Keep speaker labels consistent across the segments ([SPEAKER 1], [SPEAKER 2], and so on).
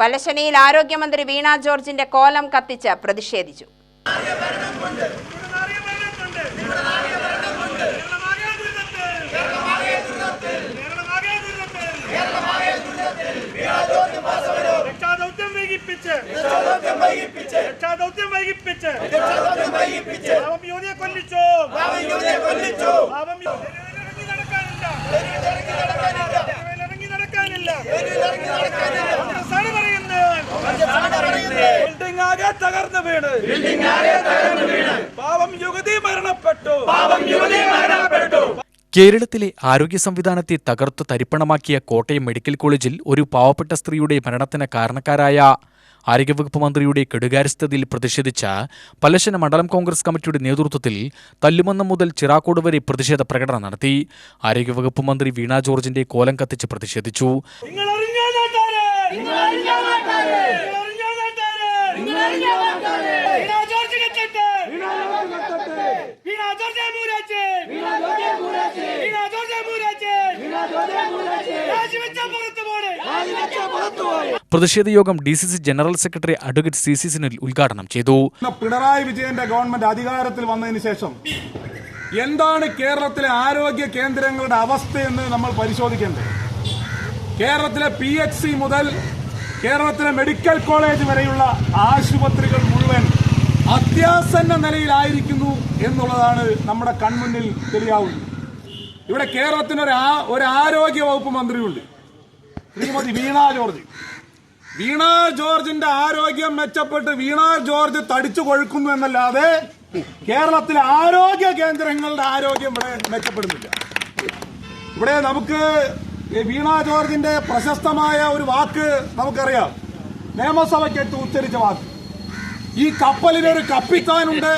[SPEAKER 1] പലശനയിൽ ആരോഗ്യമന്ത്രി വീണ ജോർജിന്റെ കോലം കത്തിച്ച് പ്രതിഷേധിച്ചു.
[SPEAKER 2] രക്ഷാദൗത്യം വൈകിപ്പിച്ച്. രക്ഷാദൗത്യം വൈകിപ്പിച്ച്. പാവം യുവതിയെ കൊല്ലിച്ചോ.
[SPEAKER 3] ബിൽഡിംഗ് ആകെ തകർന്നു വീണ്. പാവം യുവതി മരണപ്പെട്ടു.
[SPEAKER 4] കേരളത്തിലെ ആരോഗ്യ സംവിധാനത്തെ തകർത്തു തരിപ്പണമാക്കിയ കോട്ടയം മെഡിക്കൽ കോളേജിൽ ഒരു പാവപ്പെട്ട സ്ത്രീയുടെ മരണത്തിന് കാരണക്കാരായ ആരോഗ്യവകുപ്പ് മന്ത്രിയുടെ കെടുകാര്യസ്ഥതയിൽ പ്രതിഷേധിച്ച പലശന മണ്ഡലം കോൺഗ്രസ് കമ്മിറ്റിയുടെ നേതൃത്വത്തിൽ തല്ലുമന്നം മുതൽ ചിറാക്കോട് വരെ പ്രതിഷേധ പ്രകടനം നടത്തി. ആരോഗ്യവകുപ്പ് മന്ത്രി വീണ ജോർജിന്റെ കോലം കത്തിച്ച് പ്രതിഷേധിച്ചു. പ്രതിഷേധ യോഗം D C C general secretary advocate C C Sinil ഉദ്ഘാടനം ചെയ്തു.
[SPEAKER 5] പിണറായി വിജയന്റെ ഗവൺമെന്റ് അധികാരത്തിൽ വന്നതിന് ശേഷം എന്താണ് കേരളത്തിലെ ആരോഗ്യ കേന്ദ്രങ്ങളുടെ അവസ്ഥയെന്ന് നമ്മൾ പരിശോധിക്കേണ്ടത്? കേരളത്തിലെ പി എച്ച് സി മുതൽ കേരളത്തിലെ മെഡിക്കൽ കോളേജ് വരെയുള്ള ആശുപത്രികൾ മുഴുവൻ അത്യാസന്ന നിലയിലായിരിക്കുന്നു എന്നുള്ളതാണ് നമ്മുടെ കൺമുന്നിൽ തെളിയാവുന്നത്. ഇവിടെ കേരളത്തിന് ഒരു ആരോഗ്യ വകുപ്പ് മന്ത്രിയുണ്ട്. ശ്രീമതി വീണ ജോർജ്. വീണ ജോർജിന്റെ ആരോഗ്യം മെച്ചപ്പെട്ട് വീണ ജോർജ് തടിച്ചു കൊഴുക്കുന്നു എന്നല്ലാതെ കേരളത്തിലെ ആരോഗ്യ കേന്ദ്രങ്ങളുടെ ആരോഗ്യം ഇവിടെ മെച്ചപ്പെടുന്നില്ല. ഇവിടെ നമുക്ക് വീണ ജോർജിന്റെ പ്രശസ്തമായ ഒരു വാക്ക് നമുക്കറിയാം. നിയമസഭയ്ക്കടുത്ത് ഉച്ചരിച്ച വാക്ക്. ഈ കപ്പലിന് ഒരു കപ്പിത്താനുണ്ട്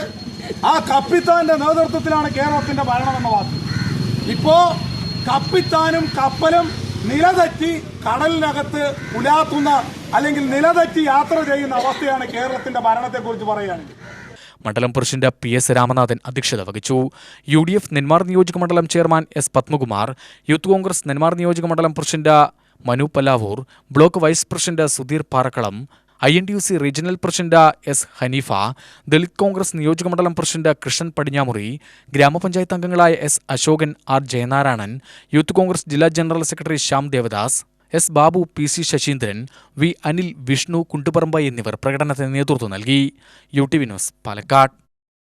[SPEAKER 5] ആ കപ്പിത്താന്റെ നേതൃത്വത്തിലാണ് കേരളത്തിന്റെ ഭരണം എന്ന വാക്ക്. ഇപ്പോ കപ്പിത്താനും കപ്പലും നിലതെറ്റി കടലിനകത്ത് പുലാത്തുന്ന അല്ലെങ്കിൽ നിലതെറ്റി യാത്ര ചെയ്യുന്ന അവസ്ഥയാണ് കേരളത്തിന്റെ ഭരണത്തെക്കുറിച്ച് പറയുകയാണെങ്കിൽ.
[SPEAKER 4] മണ്ഡലം പ്രസിഡന്റ് പി എസ് രാമനാഥൻ അധ്യക്ഷത വഹിച്ചു. യു ഡി എഫ് നെന്മാർ നിയോജക മണ്ഡലം chairman S Padmakumar youth Congress Nenmara നിയോജക മണ്ഡലം president Manu Palavoor block vice president Sudheer Parakkalam I N T U C regional president S Hanifa Dalit Congress നിയോജക മണ്ഡലം president Krishnan Padinjamuri ഗ്രാമപഞ്ചായത്ത് അംഗങ്ങളായ S Ashokan R Jayanarayanan youth Congress ജില്ലാ general secretary Shyam Devadas S Babu P C Sasheendran V Anil Vishnu Kunduparamba എന്നിവർ പ്രകടനത്തിന് നേതൃത്വം നൽകി. U T V news Palakkad.